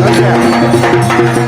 Okay.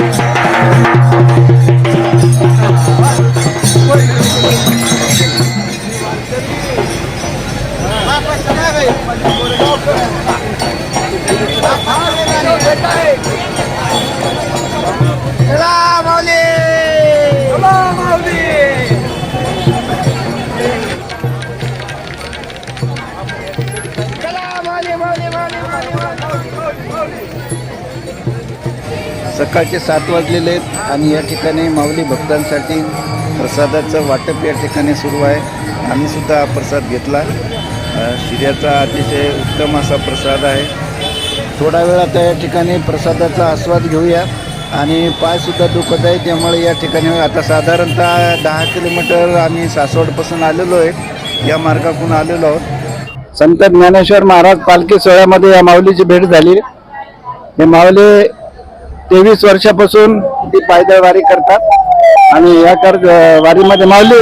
सकाळचे सात वाजलेले आहेत आणि या ठिकाणी माऊली भक्तांसाठी प्रसादाचं वाटप या ठिकाणी सुरू आहे. आम्ही सुद्धा हा प्रसाद घेतला. शिर्याचा शिऱ्याचा अतिशय उत्तम असा प्रसाद आहे. थोडा वेळ आता या ठिकाणी प्रसादाचा आस्वाद घेऊया आणि पायसुद्धा दुखत आहे त्यामुळे या ठिकाणी आता साधारणतः दहा किलोमीटर आम्ही सासवडपासून आलेलो आहे. या मार्गाकडून आलेलो आहोत. संत ज्ञानेश्वर महाराज पालखी सोहळ्यामध्ये या माऊलीची भेट झाली. हे माऊली तेवीस वर्षापासून ती पायदळ वारी करतात. आणि या कर वारीमध्ये माऊली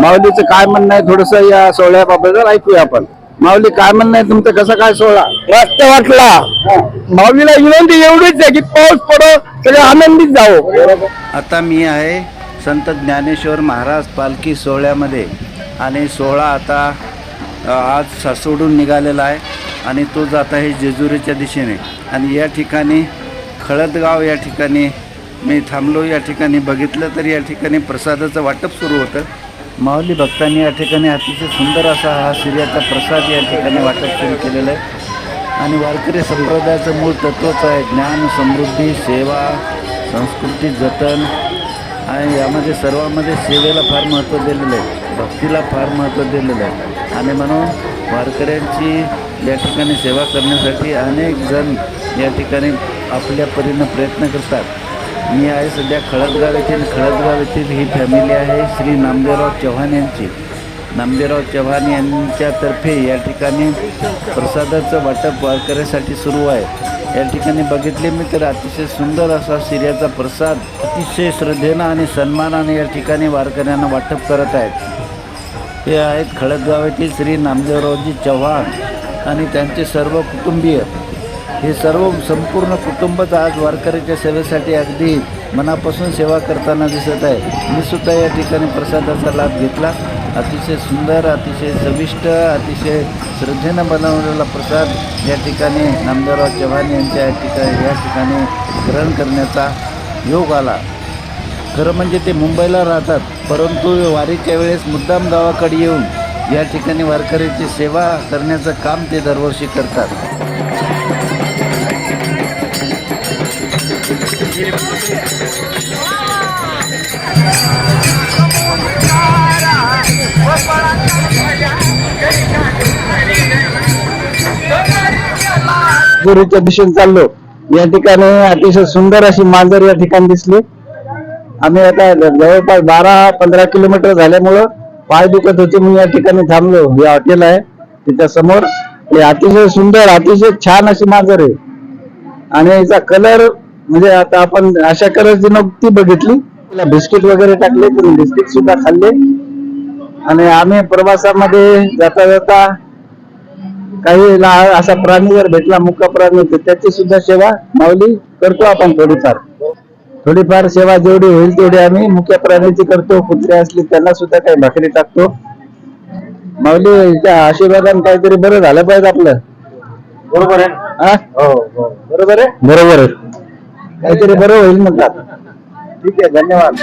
माऊलीचं काय म्हणणं आहे थोडस या सोहळ्याबाबत ऐकूया आपण. माऊली काय म्हणणं आहे तुमचं? कसं काय सोहळा? मस्त वाटला. माऊलीला विनंती एवढीच आहे की पाऊस पडो सगळे आनंदीत जावो. आता मी आहे संत ज्ञानेश्वर महाराज पालखी सोहळ्यामध्ये. आणि सोहळा आता आज सासवडून निघालेला आहे. आणि तो जात आहे जेजुरीच्या दिशेने. आणि या ठिकाणी खळदगाव या ठिकाणी मी थांबलो या ठिकाणी बघितलं तर या ठिकाणी प्रसादाचं वाटप सुरू होतं. माऊली भक्तांनी या ठिकाणी अतिशय सुंदर असा हा सूर्याचा प्रसाद या ठिकाणी वाटप सुरू केलेला आहे. आणि वारकरी संप्रदायाचं मूळ तत्वच आहे ज्ञान समृद्धी सेवा संस्कृती जतन. आणि यामध्ये सर्वांमध्ये सेवेला फार महत्त्व दिलेलं आहे भक्तीला फार महत्त्व दिलेलं आहे. आणि म्हणून वारकऱ्यांची या ठिकाणी सेवा करण्यासाठी अनेक जण या ठिकाणी आपल्या परीनं प्रयत्न करतात. मी आहे सध्या खळदगाव येथील. खळदगाव येथील ही फॅमिली आहे श्री नामदेवराव चव्हाण यांची. नामदेवराव चव्हाण यांच्यातर्फे या ठिकाणी प्रसादाचं वाटप वारकऱ्यासाठी सुरू आहे. या ठिकाणी बघितले मी तर अतिशय सुंदर असा शिर्याचा प्रसाद अतिशय श्रद्धेनं आणि सन्मानाने या ठिकाणी वारकऱ्यांना वाटप करत आहेत. हे आहेत खळदगाव येथील श्री नामदेवरावजी चव्हाण आणि त्यांचे सर्व कुटुंबीय. हे सर्व संपूर्ण कुटुंबच आज वारकऱ्याच्या सेवेसाठी अगदी मनापासून सेवा करताना दिसत आहे. मी सुद्धा या ठिकाणी प्रसादाचा लाभ घेतला. अतिशय सुंदर अतिशय चविष्ट अतिशय श्रद्धेनं बनवलेला प्रसाद या ठिकाणी नामदारराव चव्हाण यांच्या या ठिकाणी या ठिकाणी ग्रहण करण्याचा योग आला. खरं म्हणजे ते मुंबईला राहतात परंतु वारीच्या वेळेस मुद्दाम गावाकडे येऊन या ठिकाणी वारकऱ्याची सेवा करण्याचं काम ते दरवर्षी करतात. गुरुच्या दिशेने चाललो. या ठिकाणी अतिशय सुंदर अशी मांजर या ठिकाणी दिसली. आम्ही आता जवळपास बारा पंधरा किलोमीटर झाल्यामुळं पाय दुखत होते मी या ठिकाणी थांबलो. हे हॉटेल आहे तिच्या समोर. हे अतिशय सुंदर अतिशय छान अशी मांजर आहे. आणि याचा कलर म्हणजे आता आपण अशा कलरची ती बघितली. तिला बिस्किट वगैरे टाकले तिने बिस्किट सुद्धा खाल्ले. आणि आम्ही प्रवासामध्ये जाता जाता काही असा प्राणी जर भेटला मुका प्राणी तर त्याची सुद्धा सेवा माऊली करतो आपण थोडीफार. थोडीफार सेवा जेवढी होईल तेवढी आम्ही मुख्य प्राण्याची करतो कुत्रे असली त्यांना सुद्धा काही भाकरी टाकतो. माऊली त्या आशीर्वादाने काहीतरी बरं झालं पाहिजे आपलं. बरोबर आहे. हा? बरोबर आहे? बरोबर आहे. काहीतरी बरं होईल म्हणतात. ठीक आहे धन्यवाद.